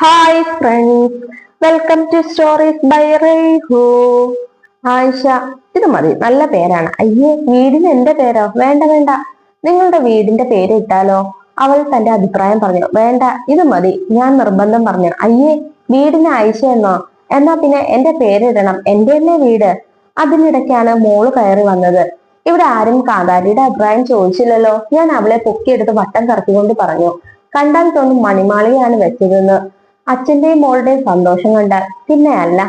Hi friends welcome to stories by Rehu Ayisha ഇത് മതി. നല്ല പേരാണ്. അയ്യേ വീടിന് എന്റെ പേരോ? വേണ്ട വേണ്ട. നിങ്ങളുടെ വീടിന്റെ പേര് ഇട്ടാലോ? അവൾ തന്റെ അഭിപ്രായം പറഞ്ഞു. വേണ്ട ഇത് മതി. ഞാൻ നിർബന്ധം പറഞ്ഞു. അയ്യേ വീടിന് ആയിഷ എന്നോ? എന്നാ പിന്നെ എന്റെ പേരിടണം എന്റെ തന്നെ വീട്? അതിനിടയ്ക്കാണ് മോൾ കയറി വന്നത്. ഇവിടെ ആരും കാന്താരിയുടെ അഭിപ്രായം ചോദിച്ചില്ലല്ലോ. ഞാൻ അവളെ പൊക്കിയെടുത്ത് വട്ടം കറക്കിക്കൊണ്ട് പറഞ്ഞു. കണ്ടാൽ തോന്നും മണിമാളികയാണ് വെച്ചതെന്ന്. അച്ഛന്റെയും മോളുടെയും സന്തോഷം കണ്ട് പിന്നെ അല്ല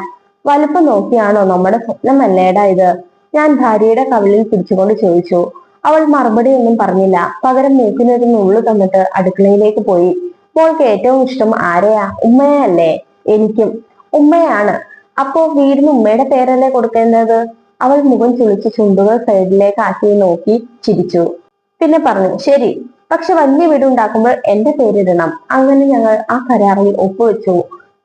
വലുപ്പം നോക്കിയാണോ നമ്മുടെ സ്വപ്നമല്ലേടാ ഇത്? ഞാൻ ഭാര്യയുടെ കവിളിൽ പിടിച്ചുകൊണ്ട് ചോദിച്ചു. അവൾ മറുപടി ഒന്നും പറഞ്ഞില്ല. പകരം മൂക്കിനൊരു നുള്ളു തന്നിട്ട് അടുക്കളയിലേക്ക് പോയി. മോൾക്ക് ഏറ്റവും ഇഷ്ടം ആരെയാ? ഉമ്മയല്ലേ? എനിക്കും. ഉമ്മയാണ്. അപ്പോ വീടിന് ഉമ്മയുടെ പേരല്ലേ കൊടുക്കേണ്ടത്? അവൾ മുഖം ചുളിച്ച് ചുണ്ടുകൾ സൈഡിലേക്ക് ആക്കി നോക്കി ചിരിച്ചു. പിന്നെ പറഞ്ഞു ശരി പക്ഷെ വലിയ വീട് ഉണ്ടാക്കുമ്പോൾ എന്റെ പേരിടണം അങ്ങനെ ഞങ്ങൾ ആ കരാറിൽ ഒപ്പുവെച്ചു.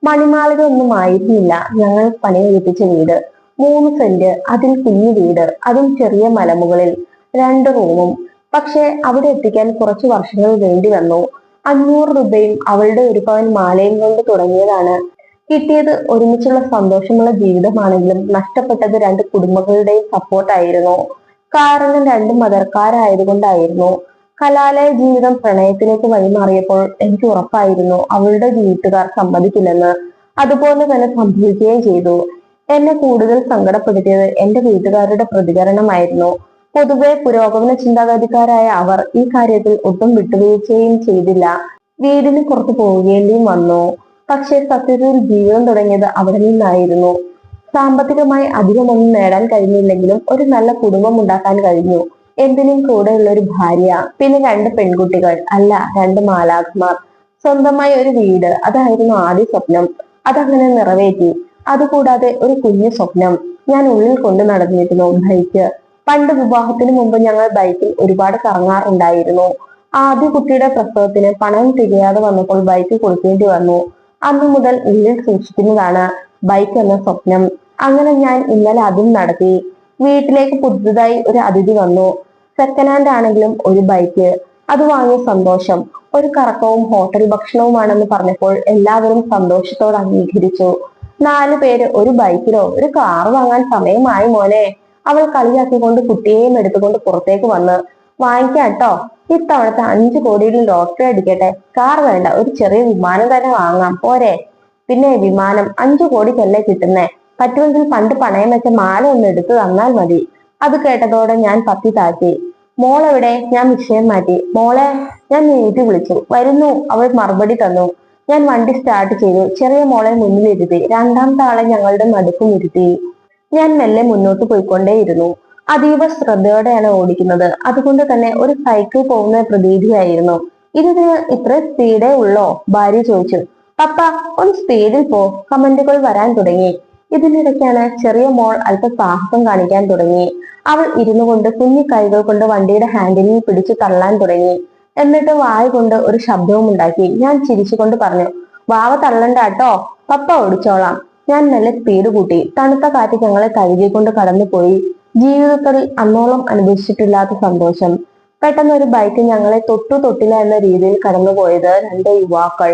മണിമാളിക ഒന്നും ആയിരുന്നില്ല ഞങ്ങൾ പണി കഴിപ്പിച്ച വീട്. മൂന്ന് സെന്റ് അതിൽ കുഞ്ഞു വീട് അതും ചെറിയ മലമുകളിൽ രണ്ട് റൂമും. പക്ഷെ അവിടെ എത്തിക്കാൻ കുറച്ചു വർഷങ്ങൾ വേണ്ടി വന്നു. അഞ്ഞൂറ് രൂപയും അവളുടെ ഒരു പവൻ മാലയും കൊണ്ട് തുടങ്ങിയതാണ്. കിട്ടിയത് ഒരുമിച്ചുള്ള സന്തോഷമുള്ള ജീവിതമാണെങ്കിലും നഷ്ടപ്പെട്ടത് രണ്ട് കുടുംബങ്ങളുടെയും സപ്പോർട്ടായിരുന്നു കാരണം രണ്ട് മതക്കാരായതുകൊണ്ടായിരുന്നു കലാലയ ജീവിതം പ്രണയത്തിലേക്ക് വഴിമാറിയപ്പോൾ എനിക്ക് ഉറപ്പായിരുന്നു അവളുടെ വീട്ടുകാർ സമ്മതിക്കില്ലെന്ന്. അതുപോലെ തന്നെ സംഭവിക്കുകയും ചെയ്തു. എന്നെ കൂടുതൽ സങ്കടപ്പെടുത്തിയത് എന്റെ വീട്ടുകാരുടെ പ്രതികരണമായിരുന്നു. പൊതുവെ പുരോഗമന ചിന്താഗതിക്കാരായ അവർ ഈ കാര്യത്തിൽ ഒട്ടും വിട്ടുവീഴ്ചയും ചെയ്തില്ല. വീടിന് പുറത്തു പോവുകയും വന്നു. പക്ഷേ സത്യത്തിൽ ജീവിതം തുടങ്ങിയത് അവിടെ നിന്നായിരുന്നു. സാമ്പത്തികമായി അധികമൊന്നും നേടാൻ കഴിഞ്ഞില്ലെങ്കിലും ഒരു നല്ല കുടുംബം ഉണ്ടാക്കാൻ കഴിഞ്ഞു. എന്തിനും കൂടെയുള്ള ഒരു ഭാര്യ പിന്നെ രണ്ട് പെൺകുട്ടികൾ അല്ല രണ്ട് മാലാഖമാർ. സ്വന്തമായ ഒരു വീട് അതായിരുന്നു ആദ്യ സ്വപ്നം. അതങ്ങനെ നിറവേറ്റി. അതുകൂടാതെ ഒരു കുഞ്ഞു സ്വപ്നം. ഞാൻ ഉള്ളിൽ കൊണ്ട് നടന്നിരുന്നു ബൈക്ക്. പണ്ട് വിവാഹത്തിന് മുമ്പ് ഞങ്ങൾ ബൈക്കിൽ ഒരുപാട് കറങ്ങാറുണ്ടായിരുന്നു. ആദ്യ കുട്ടിയുടെ പ്രസവത്തിന് പണം തികയാതെ വന്നപ്പോൾ ബൈക്ക് കൊടുക്കേണ്ടി വന്നു. അന്നു മുതൽ ഉള്ളിൽ സൂക്ഷിക്കുന്നതാണ് ബൈക്ക് എന്ന സ്വപ്നം. അങ്ങനെ ഞാൻ ഇന്നലെ അതും നടത്തി. വീട്ടിലേക്ക് പുതുതായി ഒരു അതിഥി വന്നു. സെക്കൻഡ് ഹാൻഡ് ആണെങ്കിലും ഒരു ബൈക്ക് അത് വാങ്ങിയ സന്തോഷം. ഒരു കറക്കവും ഹോട്ടൽ ഭക്ഷണവുമാണെന്ന് പറഞ്ഞപ്പോൾ എല്ലാവരും സന്തോഷത്തോടെ അംഗീകരിച്ചു. നാലു പേര് ഒരു ബൈക്കിലോ ഒരു കാർ വാങ്ങാൻ സമയമായി മോനെ. അവൾ കളിയാക്കിക്കൊണ്ട് കുട്ടിയെയും എടുത്തുകൊണ്ട് പുറത്തേക്ക് വന്ന് വാങ്ങിക്കാട്ടോ ഇത്തവണത്തെ അഞ്ചു കോടിയിൽ ലോട്ടറി അടിക്കട്ടെ. കാർ വേണ്ട ഒരു ചെറിയ വിമാനം തന്നെ വാങ്ങാം. പോരെ. പിന്നെ വിമാനം അഞ്ചു കോടിക്കല്ലേ കിട്ടുന്നേ? പറ്റുമെങ്കിൽ പണ്ട് പണയം വെച്ച മാല ഒന്ന് എടുത്തു തന്നാൽ മതി. അത് കേട്ടതോടെ ഞാൻ പത്തി താഴ്ത്തി. മോളെവിടെ? ഞാൻ വിഷയം മാറ്റി. മോളെ ഞാൻ നീട്ടി വിളിച്ചു. വരുന്നു. അവൾ മറുപടി തന്നു. ഞാൻ വണ്ടി സ്റ്റാർട്ട് ചെയ്തു. ചെറിയ മോളെ മുന്നിലിരുത്തി. രണ്ടാമത്തെ ആളെ ഞങ്ങളുടെ നടുക്കും ഇരുത്തി. ഞാൻ മെല്ലെ മുന്നോട്ട് പോയിക്കൊണ്ടേയിരുന്നു. അതീവ ശ്രദ്ധയോടെയാണ് ഓടിക്കുന്നത്. അതുകൊണ്ട് തന്നെ ഒരു സൈക്കിൾ പോകുന്ന പ്രതീതിയായിരുന്നു. ഇതിന് ഇത്ര സ്പീഡേ ഉള്ളോ? ഭാര്യ ചോദിച്ചു. പപ്പ ഒന്ന് സ്പീഡിൽ പോ. കമന്റുകൾ വരാൻ തുടങ്ങി. ഇതിനിടയ്ക്കാണ് ചെറിയ മോൾ അല്പ സാഹസം കാണിക്കാൻ തുടങ്ങി. അവൾ ഇരുന്നു കൊണ്ട് കുഞ്ഞു കൈകൾ കൊണ്ട് വണ്ടിയുടെ ഹാൻഡിലിൽ പിടിച്ചു തള്ളാൻ തുടങ്ങി. എന്നിട്ട് വായ കൊണ്ട് ഒരു ശബ്ദവും ഉണ്ടാക്കി. ഞാൻ ചിരിച്ചുകൊണ്ട് പറഞ്ഞു വാവ തള്ളണ്ട കേട്ടോ. പപ്പ ഓടിച്ചോളാം. ഞാൻ നല്ല സ്പീഡ് കൂട്ടി. തണുത്ത കാറ്റ് ഞങ്ങളെ കഴുകിക്കൊണ്ട് കടന്നുപോയി. ജീവിതത്തിൽ അന്നോളം അനുഭവിച്ചിട്ടില്ലാത്ത സന്തോഷം. പെട്ടെന്ന് ഒരു ബൈക്ക് ഞങ്ങളെ തൊട്ടു തൊട്ടില്ല എന്ന രീതിയിൽ കടന്നുപോയത് രണ്ട് യുവാക്കൾ.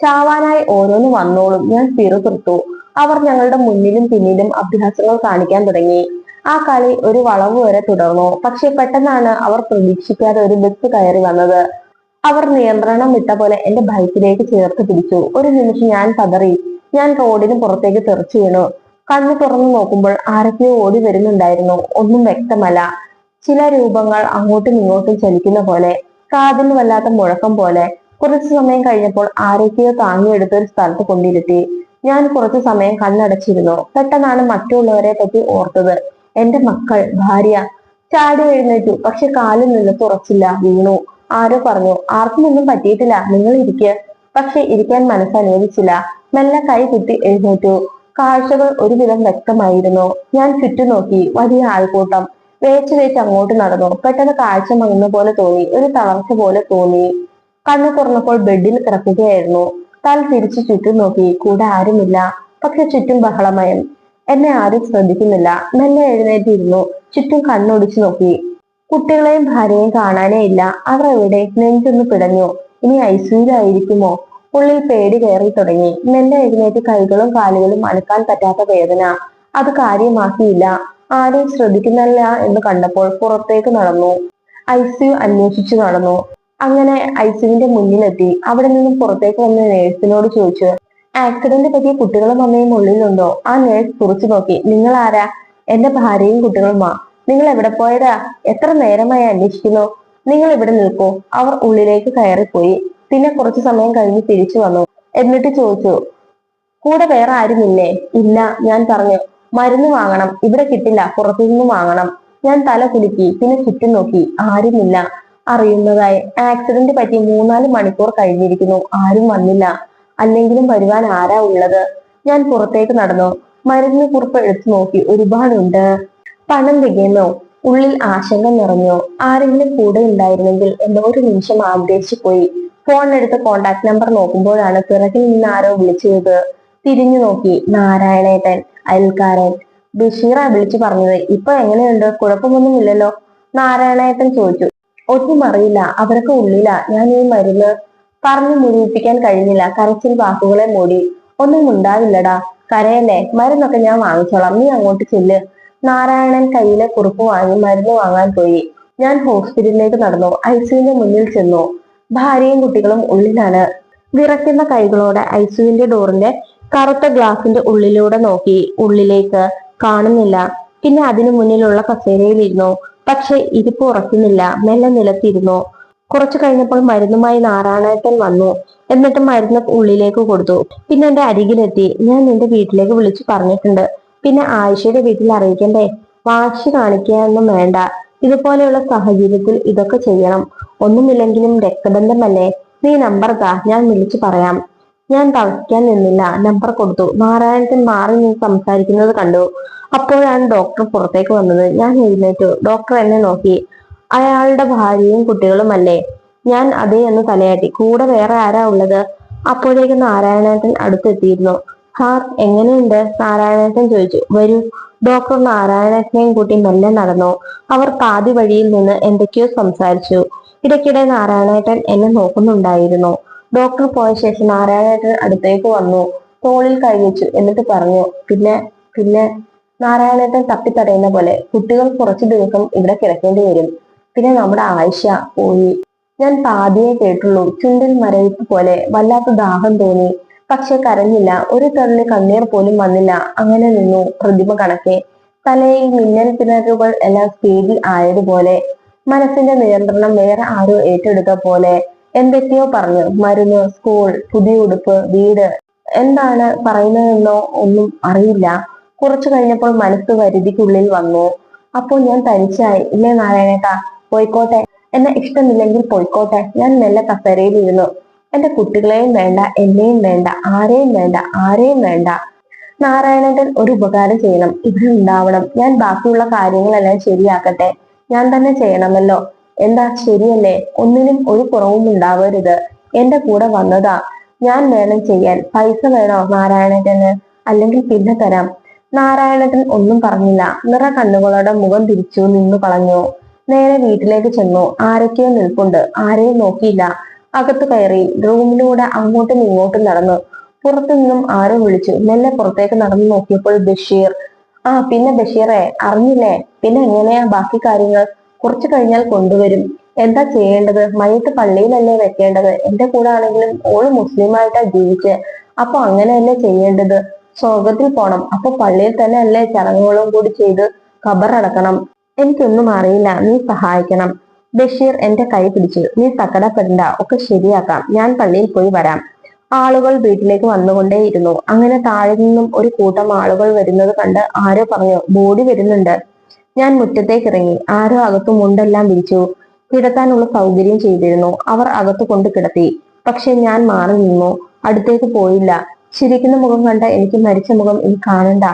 ചാവാനായി ഓരോന്ന് വന്നോളും. ഞാൻ പിറുപിറുത്തു. അവർ ഞങ്ങളുടെ മുന്നിലും പിന്നിലും അഭ്യാസങ്ങൾ കാണിക്കാൻ തുടങ്ങി. ആ കളി ഒരു വളവ് വരെ തുടർന്നു. പക്ഷെ പെട്ടെന്നാണ് അവർ പ്രതീക്ഷിക്കാതെ ഒരു ബസ് കയറി വന്നത്. അവർ നിയന്ത്രണം വിട്ട പോലെ എന്റെ ബൈക്കിലേക്ക് ചേർത്ത് പിടിച്ചു. ഒരു നിമിഷം ഞാൻ പതറി. ഞാൻ റോഡിന് പുറത്തേക്ക് തെറിച്ചു വീണു. കണ്ണു തുറന്നു നോക്കുമ്പോൾ ആരൊക്കെയോ ഓടി വരുന്നുണ്ടായിരുന്നു. ഒന്നും വ്യക്തമല്ല. ചില രൂപങ്ങൾ അങ്ങോട്ടും ഇങ്ങോട്ടും ചലിക്കുന്ന പോലെ കാതിന് വല്ലാത്ത മുഴക്കം പോലെ. കുറച്ചു സമയം കഴിഞ്ഞപ്പോൾ ആരൊക്കെയോ താങ്ങിയെടുത്ത ഒരു സ്ഥലത്ത് കൊണ്ടിരുത്തി. ഞാൻ കുറച്ചു സമയം കണ്ണടച്ചിരുന്നു. പെട്ടെന്നാണ് മറ്റുള്ളവരെ പറ്റി ഓർത്തത്. എന്റെ മക്കൾ ഭാര്യ ചാടി എഴുന്നേറ്റു. പക്ഷെ കാലിൽ നിന്ന് തുറച്ചില്ല വീണു. ആരോ പറഞ്ഞു ആർക്കും ഒന്നും പറ്റിയിട്ടില്ല. നിങ്ങൾ ഇരിക്കുക പക്ഷെ ഇരിക്കാൻ മനസ്സനുവദിച്ചില്ല മെല്ലെ കൈ കുത്തി എഴുന്നേറ്റു. കാഴ്ചകൾ ഒരുവിധം വ്യക്തമായിരുന്നു. ഞാൻ ചുറ്റും നോക്കി വലിയ ആൾക്കൂട്ടം. വേച്ച് വേച്ച് അങ്ങോട്ട് നടന്നു. പെട്ടെന്ന് കാഴ്ച മങ്ങുന്ന പോലെ തോന്നി. ഒരു തളർച്ച പോലെ തോന്നി. കണ്ണു തുറന്നപ്പോൾ ബെഡിൽ കിടക്കുകയായിരുന്നു. തല തിരിച്ചു ചുറ്റും നോക്കി കൂടെ ആരുമില്ല. പക്ഷെ ചുറ്റും ബഹളമയം. എന്നെ ആരും ശ്രദ്ധിക്കുന്നില്ല. മെല്ലെ എഴുന്നേറ്റിരുന്നു. ചുറ്റും കണ്ണൊടിച്ചു നോക്കി. കുട്ടികളെയും ഭാര്യയെയും കാണാനേ ഇല്ല. അവർ എവിടെ? നെഞ്ചൊന്ന് പിടഞ്ഞു. ഇനി ഐസിയുലായിരിക്കുമോ ഉള്ളിൽ പേടി കയറി തുടങ്ങി. മെല്ലെ എഴുന്നേറ്റ് കൈകളും കാലുകളും അനക്കാൻ പറ്റാത്ത വേദന. അത് കാര്യമാക്കിയില്ല. ആരും ശ്രദ്ധിക്കുന്നില്ല എന്ന് കണ്ടപ്പോൾ പുറത്തേക്ക് നടന്നു. ഐസിയു അന്വേഷിച്ചു നടന്നു. അങ്ങനെ ഐസിയുവിന്റെ മുന്നിലെത്തി. അവിടെ നിന്നും പുറത്തേക്ക് വന്ന നേഴ്സിനോട് ചോദിച്ചു ആക്സിഡന്റ് പറ്റിയ കുട്ടികളും അമ്മയും ഉള്ളിലുണ്ടോ? ആ നേഴ്സ് തുറച്ചു നോക്കി. നിങ്ങൾ ആരാ? എന്റെ ഭാര്യയും കുട്ടികളുമാ. നിങ്ങൾ എവിടെ പോയതാ? എത്ര നേരമായി അന്വേഷിക്കുന്നു? നിങ്ങൾ ഇവിടെ നിൽക്കൂ. അവർ ഉള്ളിലേക്ക് കയറിപ്പോയി. പിന്നെ കുറച്ചു സമയം കഴിഞ്ഞ് തിരിച്ചു വന്നു. എന്നിട്ട് ചോദിച്ചു കൂടെ വേറെ ആരുമില്ലേ? ഇല്ല ഞാൻ പറഞ്ഞു. മരുന്ന് വാങ്ങണം. ഇവിടെ കിട്ടില്ല. പുറത്തുനിന്ന് വാങ്ങണം. ഞാൻ തല കുലുക്കി. പിന്നെ ചുറ്റും നോക്കി. ആരുമില്ല. അറിയുന്നതായി. ആക്സിഡന്റ് പറ്റി മൂന്നാൽ മണിക്കൂർ കഴിഞ്ഞിരിക്കുന്നു. ആരും വന്നില്ല. അല്ലെങ്കിലും വരുവാൻ ആരാ ഉള്ളത്? ഞാൻ പുറത്തേക്ക് നടന്നു. മരുന്ന് കുറിപ്പ് എടുത്തു നോക്കി. ഒരുപാടുണ്ട്. പണം തികയുന്നു. ഉള്ളിൽ ആശങ്ക നിറഞ്ഞു. ആരെങ്കിലും കൂടെ ഉണ്ടായിരുന്നെങ്കിൽ എന്നോ ഒരു നിമിഷം ആഗ്രഹിച്ചു പോയി. ഫോൺ എടുത്ത് കോണ്ടാക്ട് നമ്പർ നോക്കുമ്പോഴാണ് പിറകിൽ നിന്ന് ആരോ വിളിച്ചത്. തിരിഞ്ഞു നോക്കി. നാരായണേട്ടൻ അയൽക്കാരൻ. ബഷീറ വിളിച്ചു പറഞ്ഞത്. ഇപ്പൊ എങ്ങനെയുണ്ട്? കുഴപ്പമൊന്നുമില്ലല്ലോ? നാരായണേട്ടൻ ചോദിച്ചു. ഒന്നും അറിയില്ല. അവരൊക്കെ ഉള്ളില. ഞാൻ ഈ മരുന്ന് പറഞ്ഞു മുഴുവിപ്പിക്കാൻ കഴിഞ്ഞില്ല. കരച്ചിൽ വാക്കുകളെ മൂടി. ഒന്നും ഉണ്ടാവില്ലടാ. കരയല്ലേ? മരുന്നൊക്കെ ഞാൻ വാങ്ങിച്ചോളാം. നീ അങ്ങോട്ട് ചെല്ല്. നാരായണൻ കയ്യിലെ കുറിപ്പ് വാങ്ങി മരുന്ന് വാങ്ങാൻ പോയി. ഞാൻ ഹോസ്പിറ്റലിലേക്ക് നടന്നു. ഐസിയുവിന്റെ മുന്നിൽ ചെന്നു. ഭാര്യയും കുട്ടികളും ഉള്ളിലാണ്. വിറയ്ക്കുന്ന കൈകളോടെ ഐസിയുവിന്റെ ഡോറിന്റെ കറുത്ത ഗ്ലാസിന്റെ ഉള്ളിലൂടെ നോക്കി. ഉള്ളിലേക്ക് കാണുന്നില്ല. പിന്നെ അതിനു മുന്നിലുള്ള കസേരയിലിരുന്നു. പക്ഷെ ഇരിപ്പ് ഉറക്കുന്നില്ല മെല്ലെ നിലത്തിരുന്നു. കുറച്ചു കഴിഞ്ഞപ്പോൾ മരുന്നുമായി നാരായണേട്ടൻ വന്നു. എന്നിട്ട് മരുന്ന് ഉള്ളിലേക്ക് കൊടുത്തു. പിന്നെ എന്റെ അരികിലെത്തി. ഞാൻ നിന്റെ വീട്ടിലേക്ക് വിളിച്ചു പറഞ്ഞിട്ടുണ്ട്. പിന്നെ ആയിഷയുടെ വീട്ടിൽ അറിയിക്കണ്ടേ? വാശി കാണിക്കാനൊന്നും വേണ്ട. ഇതുപോലെയുള്ള സാഹചര്യത്തിൽ ഇതൊക്കെ ചെയ്യണം. ഒന്നുമില്ലെങ്കിലും രക്തബന്ധമല്ലേ? നീ നമ്പർ താ. ഞാൻ വിളിച്ചു പറയാം. ഞാൻ തളയ്ക്കാൻ നിന്നില്ല. നമ്പർ കൊടുത്തു. നാരായണത്തിൽ മാറി നീ സംസാരിക്കുന്നത് കണ്ടു. അപ്പോഴാണ് ഡോക്ടർ പുറത്തേക്ക് വന്നത്. ഞാൻ എഴുന്നേറ്റു. ഡോക്ടർ എന്നെ നോക്കി. അയാളുടെ ഭാര്യയും കുട്ടികളുമല്ലേ? ഞാൻ അതേ എന്ന് തലയാട്ടി. കൂടെ വേറെ ആരാ ഉള്ളത്? അപ്പോഴേക്ക് നാരായണേട്ടൻ അടുത്തെത്തിയിരുന്നു. സാർ എങ്ങനെയുണ്ട്? നാരായണേട്ടൻ ചോദിച്ചു. വരൂ. ഡോക്ടർ നാരായണേട്ടനെയും കൂട്ടി മെല്ലെ നടന്നു. അവർ പാതി വഴിയിൽ നിന്ന് എന്തൊക്കെയോ സംസാരിച്ചു. ഇടയ്ക്കിടെ നാരായണേട്ടൻ എന്നെ നോക്കുന്നുണ്ടായിരുന്നു. ഡോക്ടർ പോയ ശേഷം നാരായണേട്ടൻ അടുത്തേക്ക് വന്നു. തോളിൽ കൈവച്ചു എന്നിട്ട് പറഞ്ഞു പിന്നെ പിന്നെ നാരായണേട്ടൻ തപ്പിത്തടയുന്ന പോലെ കുട്ടികൾ കുറച്ചു ദിവസം ഇവിടെ കിടക്കേണ്ടി വരും. പിന്നെ നമ്മുടെ ആയിഷ പോയി. ഞാൻ പാതിയെ കേട്ടുള്ളൂ. ചുണ്ടിൽ മരവിപ്പ് പോലെ വല്ലാത്ത ദാഹം തോന്നി. പക്ഷെ കരഞ്ഞില്ല. ഒരു തള്ളി കണ്ണീർ പോലും വന്നില്ല. അങ്ങനെ നിന്നു പ്രതിമ കണക്കെ. തലയിൽ മിന്നൽ പിണറുകൾ എല്ലാം സ്പീഡിൽ ആയതുപോലെ. മനസ്സിന്റെ നിയന്ത്രണം വേറെ ആരോ ഏറ്റെടുത്ത പോലെ. എന്തൊക്കെയോ പറഞ്ഞു. മരുന്ന് സ്കൂൾ പുതിയ ഉടുപ്പ് വീട് എന്താണ് പറയുന്നതെന്നോ ഒന്നും അറിയില്ല. കുറച്ചു കഴിഞ്ഞപ്പോൾ മനസ്സ് വരുതിക്കുള്ളിൽ വന്നു. അപ്പോൾ ഞാൻ തനിച്ചായി. ഇല്ലേ നാരായണേട്ടാ പോയിക്കോട്ടെ. എന്നെ ഇഷ്ടമില്ലെങ്കിൽ പോയിക്കോട്ടെ. ഞാൻ മെല്ലെ കസേരയിൽ ഇരുന്നു എന്റെ കുട്ടികളെയും വേണ്ട എന്നെയും വേണ്ട ആരെയും വേണ്ട ആരെയും വേണ്ട. നാരായണേട്ടൻ ഒരു ഉപകാരം ചെയ്യണം. ഇവിടെ ഉണ്ടാവണം. ഞാൻ ബാക്കിയുള്ള കാര്യങ്ങളെല്ലാം ശരിയാക്കട്ടെ. ഞാൻ തന്നെ ചെയ്യണമല്ലോ. എന്താ ശരിയല്ലേ? ഒന്നിനും ഒരു കുറവും ഉണ്ടാവരുത്. എന്റെ കൂടെ വന്നതാ. ഞാൻ വേണം ചെയ്യാൻ. പൈസ വേണോ നാരായണേട്ടന്? അല്ലെങ്കിൽ പിന്നെ തരാം. നാരായണേട്ടൻ ഒന്നും പറഞ്ഞില്ല. നിറ കണ്ണുകളോടെ മുഖം തിരിച്ചു നിന്നു കളഞ്ഞു നേരെ വീട്ടിലേക്ക് ചെന്നു. ആരൊക്കെയോ നിൽപ്പുണ്ട്. ആരെയും നോക്കിയില്ല. അകത്തു കയറി റൂമിലൂടെ അങ്ങോട്ടും ഇങ്ങോട്ടും നടന്നു. പുറത്തു നിന്നും ആരോ വിളിച്ചു. മെല്ലെ പുറത്തേക്ക് നടന്നു നോക്കിയപ്പോൾ ബഷീർ. ആ പിന്നെ ബഷീറെ അറിഞ്ഞില്ലേ? പിന്നെ എങ്ങനെയാ ബാക്കി കാര്യങ്ങൾ? കുറച്ചു കഴിഞ്ഞാൽ കൊണ്ടുവരും. എന്താ ചെയ്യേണ്ടത്? മയ്യത്ത് പള്ളിയിലല്ലേ വെക്കേണ്ടത്? എന്റെ കൂടെ ആണെങ്കിലും ഓൾ മുസ്ലിമായിട്ടാ ജീവിച്ച്. അപ്പൊ അങ്ങനെയല്ലേ ചെയ്യേണ്ടത്? സ്വർഗത്തിൽ പോണം. അപ്പൊ പള്ളിയിൽ തന്നെ അല്ലേ ചടങ്ങുകളും കൂടി ചെയ്ത് ഖബറടക്കണം എനിക്കൊന്നും അറിയില്ല. നീ സഹായിക്കണം. ബഷീർ എന്റെ കൈ പിടിച്ചു. നീ സങ്കടപ്പെടണ്ട ഒക്കെ ശരിയാക്കാം. ഞാൻ പള്ളിയിൽ പോയി വരാം. ആളുകൾ വീട്ടിലേക്ക് വന്നുകൊണ്ടേയിരുന്നു. അങ്ങനെ താഴെ നിന്നും ഒരു കൂട്ടം ആളുകൾ വരുന്നത് കണ്ട് ആരോ പറഞ്ഞു ബോഡി വരുന്നുണ്ട്. ഞാൻ മുറ്റത്തേക്ക് ഇറങ്ങി ആരോ അകത്ത് മുണ്ടെല്ലാം വിരിച്ചു കിടത്താനുള്ള സൗകര്യം ചെയ്തിരുന്നു. അവർ അകത്ത് കൊണ്ട് കിടത്തി. പക്ഷെ ഞാൻ മാറി നിന്നു. അടുത്തേക്ക് പോയില്ല. ചിരിക്കുന്ന മുഖം കണ്ട എനിക്ക് മരിച്ച മുഖം ഇനി കാണണ്ട.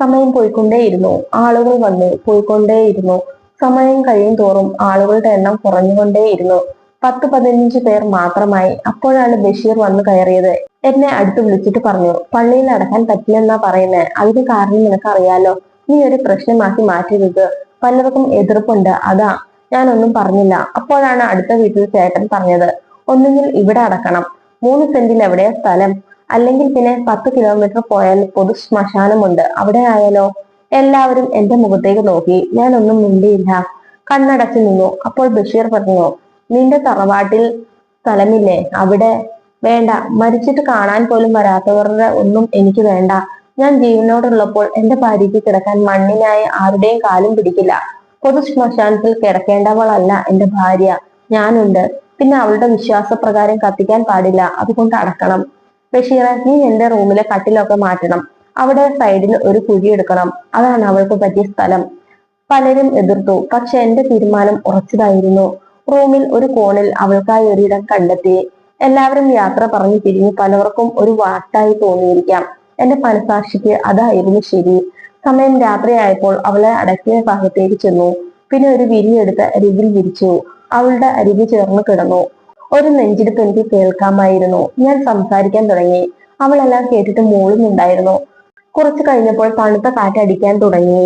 സമയം പോയിക്കൊണ്ടേയിരുന്നു. ആളുകൾ വന്നു. പോയിക്കൊണ്ടേയിരുന്നു. സമയം കഴിയും തോറും ആളുകളുടെ എണ്ണം കുറഞ്ഞുകൊണ്ടേയിരുന്നു. പത്ത് പതിനഞ്ച് പേർ മാത്രമായി. അപ്പോഴാണ് ബഷീർ വന്നു കയറിയത്. എന്നെ അടുത്ത് വിളിച്ചിട്ട് പറഞ്ഞു പള്ളിയിൽ അടക്കാൻ പറ്റില്ലെന്നാ പറയുന്നത് അതിന് കാരണം നിനക്ക് അറിയാലോ നീ ഒരു പ്രശ്നമാക്കി മാറ്റരുത് പലർക്കും എതിർപ്പുണ്ട്. അതാ ഞാനൊന്നും പറഞ്ഞില്ല. അപ്പോഴാണ് അടുത്ത വീട്ടിൽ ചേട്ടൻ പറഞ്ഞത് ഒന്നുകിൽ ഇവിടെ അടക്കണം. മൂന്ന് സെന്റിൽ എവിടെയാ സ്ഥലം? അല്ലെങ്കിൽ പിന്നെ പത്ത് കിലോമീറ്റർ പോയാൽ പൊതു ശ്മശാനമുണ്ട്. അവിടെ ആയാലോ? എല്ലാവരും എന്റെ മുഖത്തേക്ക് നോക്കി. ഞാനൊന്നും മിണ്ടിയില്ല. കണ്ണടച്ചു നിന്നു. അപ്പോൾ ബഷീർ പറഞ്ഞു നിന്റെ തറവാട്ടിൽ സ്ഥലമില്ലേ? അവിടെ വേണ്ട. മരിച്ചിട്ട് കാണാൻ പോലും വരാത്തവരുടെ ഒന്നും എനിക്ക് വേണ്ട. ഞാൻ ജീവനോടുള്ളപ്പോൾ എന്റെ ഭാര്യയ്ക്ക് കിടക്കാൻ മണ്ണിനായി ആരുടെയും കാലും പിടിക്കില്ല. പൊതു ശ്മശാനത്തിൽ കിടക്കേണ്ടവളല്ല എന്റെ ഭാര്യ. ഞാനുണ്ട്. പിന്നെ അവളുടെ വിശ്വാസപ്രകാരം കത്തിക്കാൻ പാടില്ല. അതുകൊണ്ട് അടക്കണം. ബഷീറ നീ എന്റെ റൂമിലെ കട്ടിലൊക്കെ മാറ്റണം. അവിടെ സൈഡിൽ ഒരു കുഴി എടുക്കണം. അതാണ് അവൾക്ക് പറ്റിയ സ്ഥലം. പലരും എതിർത്തു. പക്ഷെ എന്റെ തീരുമാനം ഉറച്ചതായിരുന്നു. റൂമിൽ ഒരു കോണിൽ അവൾക്കായി ഒരിടം കണ്ടെത്തി. എല്ലാവരും യാത്ര പറഞ്ഞു തിരിഞ്ഞു പലവർക്കും ഒരു വാട്ടായി തോന്നിയിരിക്കാം. എന്റെ മനസാക്ഷിക്ക് അതായിരുന്നു ശരി. സമയം രാത്രിയായപ്പോൾ അവളെ അടക്കിയ ഭാഗത്തേക്ക് ചെന്നു. പിന്നെ ഒരു വിരിയെടുത്ത് അരികിൽ വിരിച്ചു. അവളുടെ അരികിൽ ചേർന്ന് കിടന്നു. ഒരു നെഞ്ചിടിപ്പ് എനിക്ക് കേൾക്കാമായിരുന്നു. ഞാൻ സംസാരിക്കാൻ തുടങ്ങി. അവളെല്ലാം കേട്ടിട്ട് മൂളുന്നുണ്ടായിരുന്നു. കുറച്ചു കഴിഞ്ഞപ്പോൾ തണുത്ത കാറ്റടിക്കാൻ തുടങ്ങി.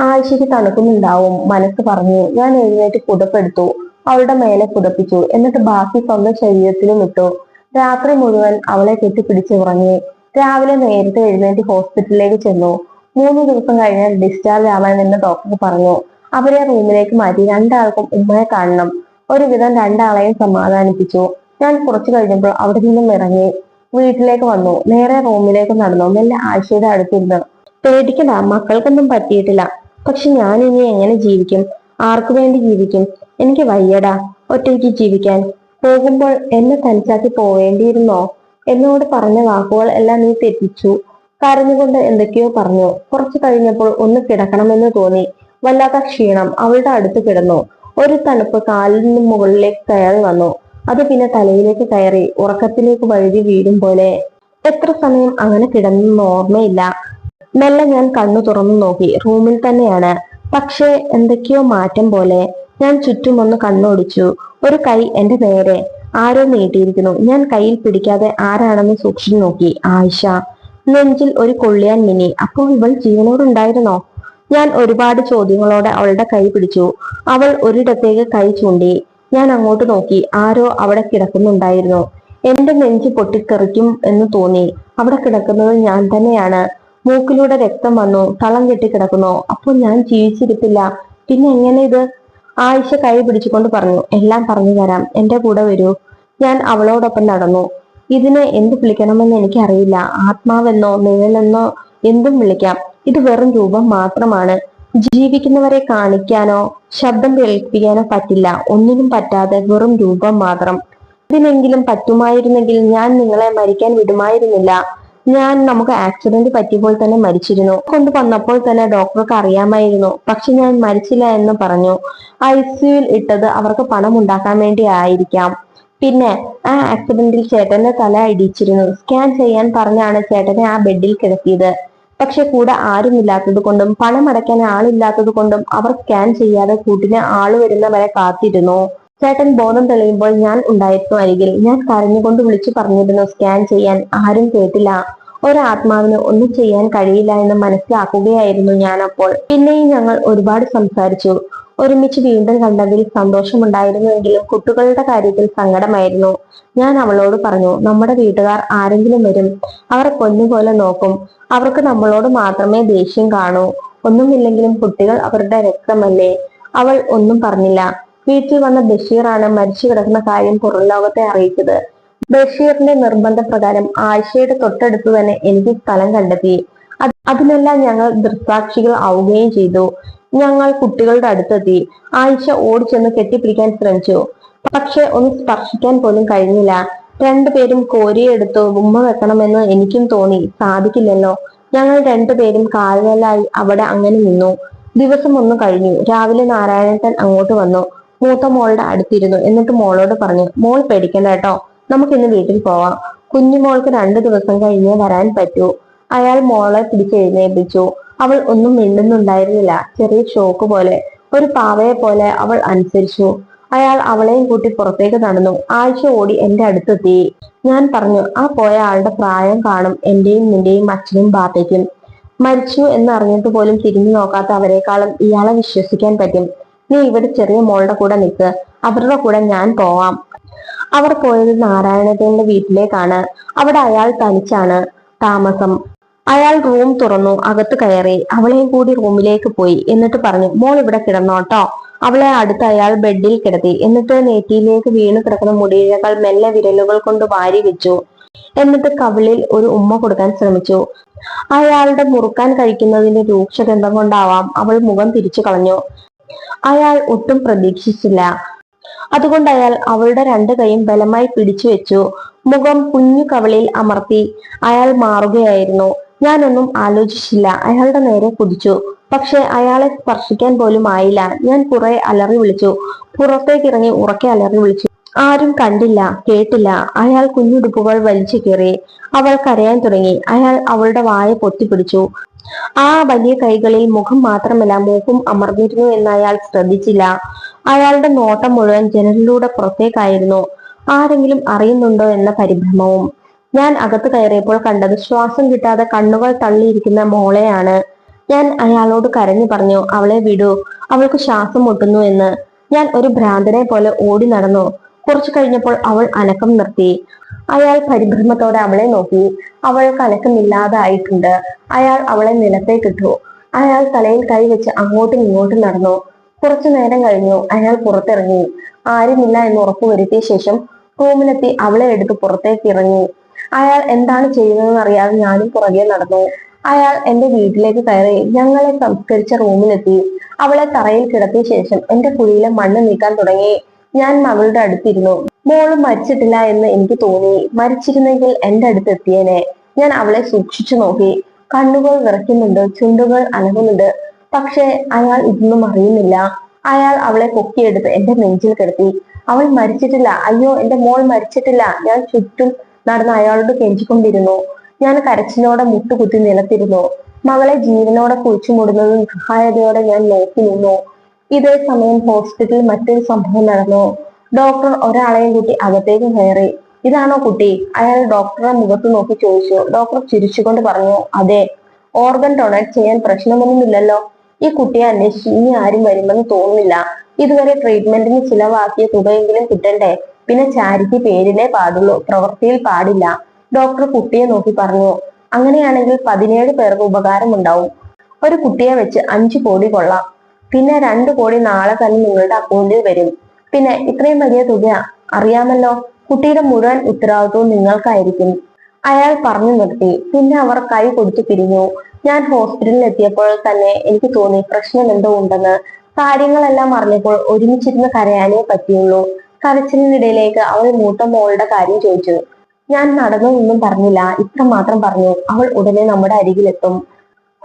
ആഴ്ചയ്ക്ക് തണുക്കുന്നുണ്ടാവും മനസ്സ് പറഞ്ഞു. ഞാൻ എഴുന്നേറ്റ് പുതപ്പെടുത്തു. അവളുടെ മേലെ പുതപ്പിച്ചു. എന്നിട്ട് ബാക്കി സ്വന്തം ശരീരത്തിലും ഇട്ടു. രാത്രി മുഴുവൻ അവളെ കെട്ടിപ്പിടിച്ച് ഉറങ്ങി. രാവിലെ നേരത്തെ എഴുന്നേറ്റ് ഹോസ്പിറ്റലിലേക്ക് ചെന്നു. മൂന്ന് ദിവസം കഴിഞ്ഞാൽ ഡിസ്ചാർജ് ആവാമെന്ന് ഡോക്ടർ പറഞ്ഞു അവരെ റൂമിലേക്ക് മാറ്റി രണ്ടാൾക്കും ഉമ്മയെ കാണണം. ഒരുവിധം രണ്ടാളെയും സമാധാനിപ്പിച്ചു. ഞാൻ കുറച്ചു കഴിഞ്ഞപ്പോൾ അവിടെ നിന്നും ഇറങ്ങി വീട്ടിലേക്ക് വന്നു. നേരെ റൂമിലേക്ക് നടന്നു. മെല്ലെ ആഴ്ചയുടെ അടുത്തിരുന്നു. പേടിക്കണ്ട മക്കൾക്കൊന്നും പറ്റിയിട്ടില്ല. പക്ഷെ ഞാൻ ഇനി എങ്ങനെ ജീവിക്കും? ആർക്കു വേണ്ടി ജീവിക്കും? എനിക്ക് വയ്യടാ ഒറ്റയ്ക്ക് ജീവിക്കാൻ. പോകുമ്പോൾ എന്നെ തനിച്ചാക്കി പോവേണ്ടിയിരുന്നോ? എന്നോട് പറഞ്ഞ വാക്കുകൾ എല്ലാം നീ തെറ്റിച്ചു. കരഞ്ഞുകൊണ്ട് എന്തൊക്കെയോ പറഞ്ഞു. കുറച്ചു കഴിഞ്ഞപ്പോൾ ഒന്ന് കിടക്കണമെന്ന് തോന്നി. വല്ലാത്ത ക്ഷീണം. അവളുടെ അടുത്ത് കിടന്നു. ഒരു തണുപ്പ് കാലിൽ നിന്നും മുകളിലേക്ക് കയറി വന്നു. അത് പിന്നെ തലയിലേക്ക് കയറി ഉറക്കത്തിലേക്ക് വഴുതി വീടും പോലെ. എത്ര സമയം അങ്ങനെ കിടന്നെന്ന് ഓർമ്മയില്ല. മെല്ലെ ഞാൻ കണ്ണു തുറന്നു നോക്കി. റൂമിൽ തന്നെയാണ്. പക്ഷേ എന്തൊക്കെയോ മാറ്റം പോലെ. ഞാൻ ചുറ്റുമൊന്ന് കണ്ണോടിച്ചു. ഒരു കൈ എന്റെ നേരെ. ആരോ നീട്ടിയിരിക്കുന്നു ഞാൻ കയ്യിൽ പിടിക്കാതെ ആരാണെന്ന് സൂക്ഷിച്ചു നോക്കി. ആയിഷ നെഞ്ചിൽ ഒരു കൊള്ളിയാൻ മിനി അപ്പോൾ ഇവൾ ജീവനോടുണ്ടായിരുന്നോ? ഞാൻ ഒരുപാട് ചോദ്യങ്ങളോടെ അവളുടെ കൈ പിടിച്ചു. അവൾ ഒരിടത്തേക്ക് കൈ ചൂണ്ടി. ഞാൻ അങ്ങോട്ട് നോക്കി. ആരോ അവിടെ കിടക്കുന്നുണ്ടായിരുന്നു. എന്റെ നെഞ്ച് പൊട്ടിത്തെറിക്കും എന്ന് തോന്നി. അവിടെ കിടക്കുന്നത് ഞാൻ തന്നെയാണ്. മൂക്കിലൂടെ രക്തം വന്നു. തളം കെട്ടി കിടക്കുന്നു. അപ്പോൾ ഞാൻ ജീവിച്ചിരിപ്പില്ല. പിന്നെ എങ്ങനെ ഇത്? ആയിഷ കൈ പിടിച്ചുകൊണ്ട് പറഞ്ഞു എല്ലാം പറഞ്ഞു തരാം. എന്റെ കൂടെ വരൂ. ഞാൻ അവളോടൊപ്പം നടന്നു. ഇതിനെ എന്ത് വിളിക്കണമെന്ന് എനിക്കറിയില്ല. ആത്മാവെന്നോ നിഴലെന്നോ എന്തും വിളിക്കാം. ഇത് വെറും രൂപം മാത്രമാണ്. ജീവിക്കുന്നവരെ കാണിക്കാനോ ശബ്ദം കേൾപ്പിക്കാനോ പറ്റില്ല. ഒന്നിനും പറ്റാതെ വെറും രൂപം മാത്രം. ഇതിനെങ്കിലും പറ്റുമായിരുന്നെങ്കിൽ ഞാൻ നിങ്ങളെ മരിക്കാൻ വിടുമായിരുന്നില്ല. ഞാൻ നമുക്ക് ആക്സിഡന്റ് പറ്റിയപ്പോൾ തന്നെ മരിച്ചിരുന്നു. കൊണ്ട് വന്നപ്പോൾ തന്നെ ഡോക്ടർക്ക് അറിയാമായിരുന്നു. പക്ഷെ ഞാൻ മരിച്ചില്ല എന്ന് പറഞ്ഞു. ഐ സിയുൽ ഇട്ടത് അവർക്ക് പണം ഉണ്ടാക്കാൻ വേണ്ടി ആയിരിക്കാം. പിന്നെ ആ ആക്സിഡന്റിൽ ചേട്ടന്റെ തല ഇടിച്ചിരുന്നു. സ്കാൻ ചെയ്യാൻ പറഞ്ഞാണ് ചേട്ടനെ ആ ബെഡിൽ കിടത്തിയത്. പക്ഷെ കൂടെ ആരുമില്ലാത്തത് കൊണ്ടും പണം അടയ്ക്കാൻ ആളില്ലാത്തത് കൊണ്ടും അവർ സ്കാൻ ചെയ്യാതെ കൂട്ടിന് ആൾ വരുന്നവരെ കാത്തിരുന്നു. ചേട്ടൻ ബോധം തെളിയുമ്പോൾ ഞാൻ ഉണ്ടായിരുന്നു അരികിൽ. ഞാൻ കരഞ്ഞുകൊണ്ട് വിളിച്ചു പറഞ്ഞിരുന്നു സ്കാൻ ചെയ്യാൻ ആരും കേട്ടില്ല. ഒരാത്മാവിന് ഒന്നും ചെയ്യാൻ കഴിയില്ല എന്ന് മനസ്സിലാക്കുകയായിരുന്നു ഞാൻ അപ്പോൾ. പിന്നെയും ഞങ്ങൾ ഒരുപാട് സംസാരിച്ചു. ഒരുമിച്ച് വീണ്ടും കണ്ടതിൽ സന്തോഷമുണ്ടായിരുന്നുവെങ്കിലും കുട്ടികളുടെ കാര്യത്തിൽ സങ്കടമായിരുന്നു. ഞാൻ അവളോട് പറഞ്ഞു നമ്മുടെ വീട്ടുകാർ ആരെങ്കിലും വരും. അവർ പൊന്നുപോലെ നോക്കും. അവർക്ക് നമ്മളോട് മാത്രമേ ദേഷ്യം കാണൂ. ഒന്നുമില്ലെങ്കിലും കുട്ടികൾ അവരുടെ രക്തമല്ലേ? അവൾ ഒന്നും പറഞ്ഞില്ല. വീട്ടിൽ വന്ന ബഷീറാണ് മരിച്ചു കിടക്കുന്ന കാര്യം പുറം ലോകത്തെ അറിയിച്ചത്. ബഷീറിന്റെ നിർബന്ധപ്രകാരം ആയിഷയുടെ തൊട്ടടുത്ത് തന്നെ എനിക്ക് സ്ഥലം കണ്ടെത്തി. അതിനെല്ലാം ഞങ്ങൾ ദൃക്സാക്ഷികൾ ആവുകയും ചെയ്തു. ഞങ്ങൾ കുട്ടികളുടെ അടുത്തെത്തി. ആയിഷ ഓടിച്ചെന്ന് കെട്ടിപ്പിടിക്കാൻ ശ്രമിച്ചു. പക്ഷെ ഒന്ന് സ്പർശിക്കാൻ പോലും കഴിഞ്ഞില്ല. രണ്ടുപേരും കോരിയെടുത്ത് ഉമ്മ വെക്കണമെന്ന് എനിക്കും തോന്നി. സാധിക്കില്ലല്ലോ. ഞങ്ങൾ രണ്ടുപേരും കാലുകളായി അവിടെ അങ്ങനെ നിന്നു. ദിവസം ഒന്ന് കഴിഞ്ഞു. രാവിലെ നാരായണൻ അങ്ങോട്ട് വന്നു. മൂത്ത മോളുടെ അടുത്തിരുന്നു. എന്നിട്ട് മോളോട് പറഞ്ഞു മോൾ പേടിക്കണ്ട കേട്ടോ. നമുക്ക് ഇന്ന് വീട്ടിൽ പോവാം. കുഞ്ഞുമോൾക്ക് രണ്ടു ദിവസം കഴിഞ്ഞേ വരാൻ പറ്റൂ. അയാൾ മോളെ പിടിച്ചെഴുന്നേൽപ്പിച്ചു അവൾ ഒന്നും മിണ്ടുന്നുണ്ടായിരുന്നില്ല. ചെറിയ ഷോക്ക് പോലെ. ഒരു പാവയെ പോലെ അവൾ അനുസരിച്ചു. അയാൾ അവളെയും കൂട്ടി പുറത്തേക്ക് നടന്നു. ആഴ്ച ഓടി എന്റെ അടുത്തെത്തി. ഞാൻ പറഞ്ഞു ആ പോയ ആളുടെ പ്രായം കാണും. എന്റെയും നിന്റെയും അച്ഛനും ബാപ്പയ്ക്കും. മരിച്ചു എന്നറിഞ്ഞിട്ട് പോലും തിരിഞ്ഞു നോക്കാത്ത അവരെക്കാളും ഇയാളെ വിശ്വസിക്കാൻ പറ്റും. നീ ഇവിടെ ചെറിയ മോളുടെ കൂടെ നിൽക്ക് അവരുടെ കൂടെ ഞാൻ പോവാം. അവർ പോയത് നാരായണദേവന്റെ വീട്ടിലേക്കാണ്. അവിടെ അയാൾ തനിച്ചാണ് താമസം. അയാൾ റൂം തുറന്നു അകത്ത് കയറി. അവളെയും കൂടി റൂമിലേക്ക് പോയി. എന്നിട്ട് പറഞ്ഞു മോൾ ഇവിടെ കിടന്നോട്ടോ. അവളെ അടുത്ത് അയാൾ ബെഡിൽ കിടത്തി. എന്നിട്ട് നെറ്റിയിലേക്ക് വീണു കിടക്കുന്ന മുടിയിഴകൾ മെല്ലെ വിരലുകൾ കൊണ്ട് വാരി വെച്ചു. എന്നിട്ട് കവിളിൽ ഒരു ഉമ്മ കൊടുക്കാൻ ശ്രമിച്ചു. അയാളുടെ മുറുക്കാൻ കഴിക്കുന്നതിന്റെ രൂക്ഷഗന്ധം കൊണ്ടാവാം അവൾ മുഖം തിരിച്ചു കളഞ്ഞു. അയാൾ ഒട്ടും പ്രതീക്ഷിച്ചില്ല. അതുകൊണ്ട് അയാൾ അവളുടെ രണ്ട് കൈയും ബലമായി പിടിച്ചു വെച്ചു. മുഖം കുഞ്ഞു കവളിൽ അമർത്തി അയാൾ മാറുകയായിരുന്നു. ഞാനൊന്നും ആലോചിച്ചില്ല. അയാളുടെ നേരെ കുതിച്ചു. പക്ഷെ അയാളെ സ്പർശിക്കാൻ പോലും ആയില്ല. ഞാൻ കുറെ അലറി വിളിച്ചു. പുറത്തേക്കിറങ്ങി ഉറക്കെ അലറി വിളിച്ചു. ആരും കണ്ടില്ല കേട്ടില്ല. അയാൾ കുഞ്ഞുടുപ്പുകൾ വലിച്ചു കീറി. അവൾ കരയാൻ തുടങ്ങി. അയാൾ അവളുടെ വായ പൊത്തിപ്പിടിച്ചു. ആ വലിയ കൈകളിൽ മുഖം മാത്രമല്ല മൂക്കും അമർന്നിരുന്നു എന്ന് അയാൾ ശ്രദ്ധിച്ചില്ല. അയാളുടെ നോട്ടം മുഴുവൻ ജനലിലൂടെ പുറത്തേക്കായിരുന്നു. ആരെങ്കിലും അറിയുന്നുണ്ടോ എന്ന പരിഭ്രമവും. ഞാൻ അകത്ത് കയറിയപ്പോൾ കണ്ടത് ശ്വാസം കിട്ടാതെ കണ്ണുകൾ തള്ളിയിരിക്കുന്ന മോളെയാണ്. ഞാൻ അയാളോട് കരഞ്ഞു പറഞ്ഞു അവളെ വിടൂ അവൾക്ക് ശ്വാസം മുട്ടുന്നു എന്ന്. ഞാൻ ഒരു ഭ്രാന്തനെ പോലെ ഓടി നടന്നു. കുറച്ചു കഴിഞ്ഞപ്പോൾ അവൾ അനക്കം നിർത്തി. അയാൾ പരിഭ്രമത്തോടെ അവളെ നോക്കി. അവൾക്ക് അനക്കമില്ലാതായിട്ടുണ്ട് അയാൾ അവളെ നിലത്തേക്കിട്ടു അയാൾ തലയിൽ കൈവച്ച് അങ്ങോട്ടും ഇങ്ങോട്ടും നടന്നു. കുറച്ചു നേരം കഴിഞ്ഞു. അയാൾ പുറത്തിറങ്ങി. ആരുമില്ല എന്ന് ഉറപ്പുവരുത്തിയ ശേഷം റൂമിലെത്തി അവളെ എടുത്ത് പുറത്തേക്ക് ഇറങ്ങി. അയാൾ എന്താണ് ചെയ്യുന്നതെന്ന് അറിയാതെ ഞാനും പുറകെ നടന്നു. അയാൾ എന്റെ വീട്ടിലേക്ക് കയറി ഞങ്ങളെ സംസ്കരിച്ച റൂമിലെത്തി. അവളെ തറയിൽ കിടത്തിയ ശേഷം എന്റെ കുഴിയിലെ മണ്ണ് നീക്കാൻ തുടങ്ങി. ഞാൻ മകളുടെ അടുത്തിരുന്നു. മോൾ മരിച്ചിട്ടില്ല എന്ന് എനിക്ക് തോന്നി. മരിച്ചിരുന്നെങ്കിൽ എന്റെ അടുത്ത് എത്തിയേനെ. ഞാൻ അവളെ സൂക്ഷിച്ചു നോക്കി. കണ്ണുകൾ വിറയ്ക്കുന്നുണ്ട് ചുണ്ടുകൾ അനങ്ങുന്നുണ്ട്. പക്ഷേ അയാൾ ഇതൊന്നും അറിയുന്നില്ല. അയാൾ അവളെ പൊക്കിയെടുത്ത് എന്റെ നെഞ്ചിൽ കിടത്തി. അവൾ മരിച്ചിട്ടില്ല. അയ്യോ എന്റെ മോൾ മരിച്ചിട്ടില്ല. ഞാൻ ചുറ്റും നടന്ന് അയാളോട് കെഞ്ചിക്കൊണ്ടിരുന്നു. ഞാൻ കരച്ചിലോടെ മുട്ടുകുത്തി നിലത്തിരുന്നു. മകളെ ജീവനോടെ കുഴിച്ചു മൂടുന്നതും സഹായതയോടെ ഞാൻ നോക്കി നിന്നു. ഇതേ സമയം ഹോസ്പിറ്റലിൽ മറ്റൊരു സംഭവം നടന്നു. ഡോക്ടർ ഒരാളെയും കൂട്ടി അകത്തേക്ക് കയറി. ഇതാണോ കുട്ടി? അയാൾ ഡോക്ടറെ മുഖത്ത് നോക്കി ചോദിച്ചു. ഡോക്ടർ ചിരിച്ചുകൊണ്ട് പറഞ്ഞു അതെ ഓർഗൻ ഡൊണേറ്റ് ചെയ്യാൻ പ്രശ്നമൊന്നുമില്ലല്ലോ. ഈ കുട്ടിയെ അന്വേഷിച്ച് ഇനി ആരും വരുമെന്ന് തോന്നുന്നില്ല. ഇതുവരെ ട്രീറ്റ്മെന്റിന് ചിലവാക്കിയ തുകയെങ്കിലും കിട്ടണ്ടേ? പിന്നെ ചാരിറ്റി പേരിലേ പാടുള്ളൂ. പ്രവൃത്തിയിൽ പാടില്ല. ഡോക്ടർ കുട്ടിയെ നോക്കി പറഞ്ഞു അങ്ങനെയാണെങ്കിൽ പതിനേഴ് പേർക്ക് ഉപകാരമുണ്ടാവും. ഒരു കുട്ടിയെ വെച്ച് അഞ്ചു കോടി കൊള്ളാം. പിന്നെ രണ്ടു കോടി നാളെ തന്നെ നിങ്ങളുടെ അക്കൗണ്ടിൽ വരും. പിന്നെ ഇത്രയും വലിയ തുക അറിയാമല്ലോ? കുട്ടിയുടെ മുഴുവൻ ഉത്തരവാദിത്വവും നിങ്ങൾക്കായിരിക്കും. അയാൾ പറഞ്ഞു നിർത്തി. പിന്നെ അവർ കൈ കൊടുത്തു പിരിഞ്ഞു. ഞാൻ ഹോസ്പിറ്റലിൽ എത്തിയപ്പോൾ തന്നെ എനിക്ക് തോന്നി പ്രശ്നം എന്തോ ഉണ്ടെന്ന്. കാര്യങ്ങളെല്ലാം അറിഞ്ഞപ്പോൾ ഒരുമിച്ചിരുന്ന് കരയാനേ പറ്റിയുള്ളൂ. കരച്ചിലിനിടയിലേക്ക് അവൾ മൂത്ത മോളുടെ കാര്യം ചോദിച്ചു. ഞാൻ നടന്നതൊന്നും പറഞ്ഞില്ല. ഇത്ര മാത്രം പറഞ്ഞു. അവൾ ഉടനെ നമ്മുടെ അരികിലെത്തും.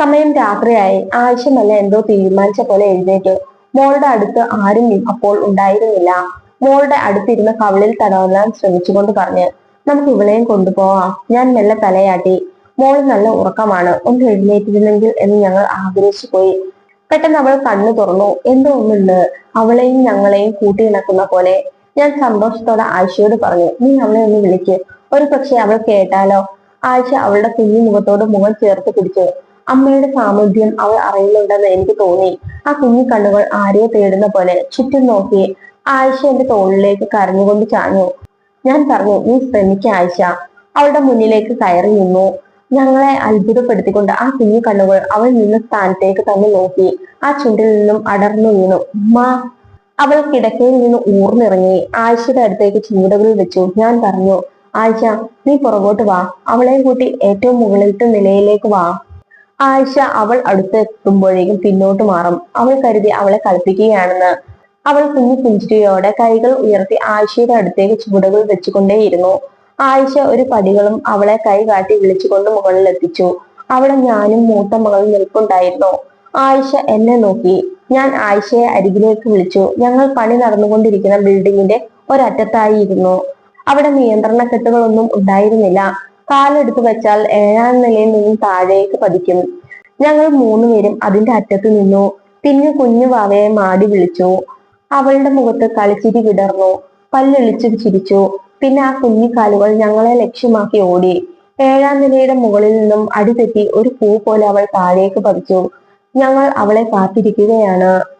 സമയം രാത്രിയായി. ആവശ്യമല്ല എന്തോ തീരുമാനിച്ച പോലെ എഴുന്നേറ്റു. മോളുടെ അടുത്ത് ആരും അപ്പോൾ ഉണ്ടായിരുന്നില്ല. മോളുടെ അടുത്തിരുന്ന കവിളിൽ തടവാൻ ശ്രമിച്ചുകൊണ്ട് പറഞ്ഞു നമുക്ക് ഇവളെയും കൊണ്ടുപോവാം. ഞാൻ മെല്ലെ തലയാട്ടി. മോൾ നല്ല ഉറക്കമാണ്. ഒന്ന് എഴുന്നേറ്റിരുന്നെങ്കിൽ എന്ന് ഞങ്ങൾ ആഗ്രഹിച്ചു പോയി. പെട്ടെന്ന് അവൾ കണ്ണു തുറന്നു. എന്തോ ഒന്നുണ്ട്? അവളെയും ഞങ്ങളെയും കൂട്ടി നടക്കുന്ന പോലെ. ഞാൻ സന്തോഷത്തോടെ ആയിഷയോട് പറഞ്ഞു നീ അവളെ ഒന്ന് വിളിക്ക്. ഒരു പക്ഷെ അവൾ കേട്ടാലോ? ആയിഷ അവളുടെ കുഞ്ഞു മുഖത്തോട് മുഖം ചേർത്ത് പിടിച്ചു. അമ്മയുടെ സാമീപ്യം അവൾ അറിയുന്നുണ്ടെന്ന് എനിക്ക് തോന്നി. ആ കുഞ്ഞു കണ്ണുകൾ ആരെയോ തേടുന്ന പോലെ ചുറ്റും നോക്കി ആയിഷ എന്റെ തോളിലേക്ക് കരഞ്ഞുകൊണ്ട് ചാഞ്ഞു. ഞാൻ പറഞ്ഞു നീ ശ്രമിക്ക ആയിഷ. അവളുടെ മുന്നിലേക്ക് കയറി നിന്നു. ഞങ്ങളെ അത്ഭുതപ്പെടുത്തിക്കൊണ്ട് ആ കുഞ്ഞു കണ്ണുകൾ അവൾ നിന്ന സ്ഥാനത്തേക്ക് തന്നെ നോക്കി. ആ ചുണ്ടിൽ നിന്നും അടർന്നു വീണു. ഉമ്മ. അവൾ കിടക്കയിൽ നിന്ന് ഊർന്നിറങ്ങി. ആയിഷയുടെ അടുത്തേക്ക് ചൂടകളിൽ വെച്ചു. ഞാൻ പറഞ്ഞു ആയിഷ നീ പുറകോട്ട് വാ. അവളെയും കൂട്ടി ഏറ്റവും മുകളിലത്തെ നിലയിലേക്ക് വാ. ആയിഷ അവൾ അടുത്തെത്തുമ്പോഴേക്കും പിന്നോട്ട് മാറും. അവൾ കരുതി അവളെ കളിപ്പിക്കുകയാണെന്ന്. അവൾ കുഞ്ഞു പുഞ്ചിരിയോടെ കൈകൾ ഉയർത്തി ആയിഷയുടെ അടുത്തേക്ക് ചുവടുകൾ വെച്ചുകൊണ്ടേയിരുന്നു. ആയിഷ ഒരു പടികളും അവളെ കൈ കാട്ടി വിളിച്ചുകൊണ്ട് മുകളിലെത്തിച്ചു. അവിടെ ഞാനും മൂത്ത മകളും നിൽപ്പുണ്ടായിരുന്നു. ആയിഷ എന്നെ നോക്കി. ഞാൻ ആയിഷയെ അരികിലേക്ക് വിളിച്ചു. ഞങ്ങൾ പണി നടന്നുകൊണ്ടിരിക്കുന്ന ബിൽഡിങ്ങിന്റെ ഒരറ്റത്തായി ഇരുന്നു അവിടെ നിയന്ത്രണ കെട്ടുകളൊന്നും ഉണ്ടായിരുന്നില്ല. കാലെടുത്തു വെച്ചാൽ ഏഴാം നിലയിൽ നിന്നും താഴേക്ക് പതിക്കും. ഞങ്ങൾ മൂന്നുപേരും അതിന്റെ അറ്റത്ത് നിന്നു. പിന്നെ കുഞ്ഞു വാവയെ മാടി വിളിച്ചു. അവളുടെ മുഖത്ത് കളിച്ചിരി വിടർന്നു. പല്ലൊളിച്ചു ചിരിച്ചു. പിന്നെ ആ കുഞ്ഞു കാലുകൾ ഞങ്ങളെ ലക്ഷ്യമാക്കി ഓടി. ഏഴാം നിലയുടെ മുകളിൽ നിന്നും അടിതെറ്റി ഒരു പൂ പോലെ അവൾ താഴേക്ക് പതിച്ചു. ഞങ്ങൾ അവളെ കാത്തിരിക്കുകയാണ്.